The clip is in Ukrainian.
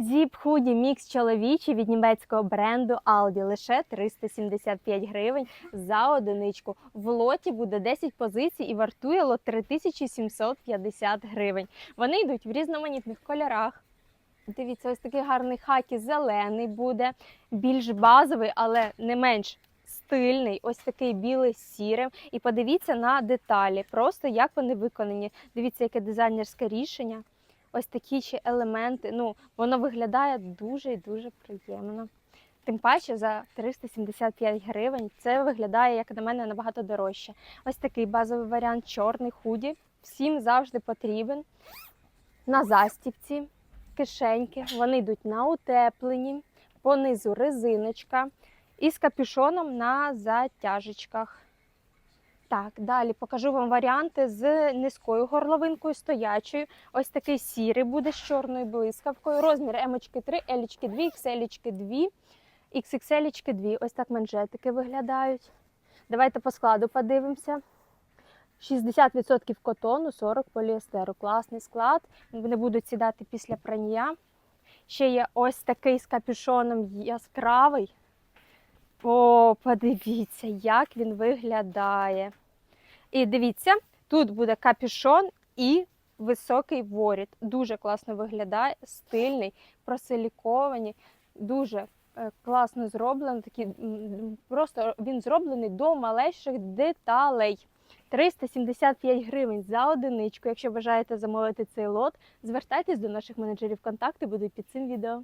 Зіп худі мікс чоловічий від німецького бренду Aldi лише 375 гривень за одиничку. В лоті буде 10 позицій і вартує лот 3750 гривень. Вони йдуть в різноманітних кольорах. Дивіться, ось такий гарний хакі зелений буде, більш базовий, але не менш стильний. Ось такий білий з сірим. І подивіться на деталі, просто як вони виконані. Дивіться, яке дизайнерське рішення. Ось такі ще елементи. Ну, воно виглядає дуже і дуже приємно. Тим паче за 375 гривень це виглядає, як на мене, набагато дорожче. Ось такий базовий варіант чорний худі. Всім завжди потрібен. На застіпці кишеньки. Вони йдуть на утеплені, понизу резиночка і з капюшоном на затяжечках. Так, далі покажу вам варіанти з низькою горловинкою стоячою. Ось такий сірий буде з чорною блискавкою. Розмір М 3, L 2, XL 2, XXL 2. Ось так манжетики виглядають. Давайте по складу подивимося. 60% котону, 40 поліестеру. Класний склад. Вони будуть сідати після прання. Ще є ось такий з капюшоном яскравий. О, подивіться, як він виглядає. І дивіться, тут буде капюшон і високий воріт. Дуже класно виглядає, стильний, просиліковані, дуже е, класно зроблено. Такі, просто він зроблений до малейших деталей. 375 гривень за одиничку. Якщо бажаєте замовити цей лот, звертайтесь до наших менеджерів. Контакти будуть під цим відео.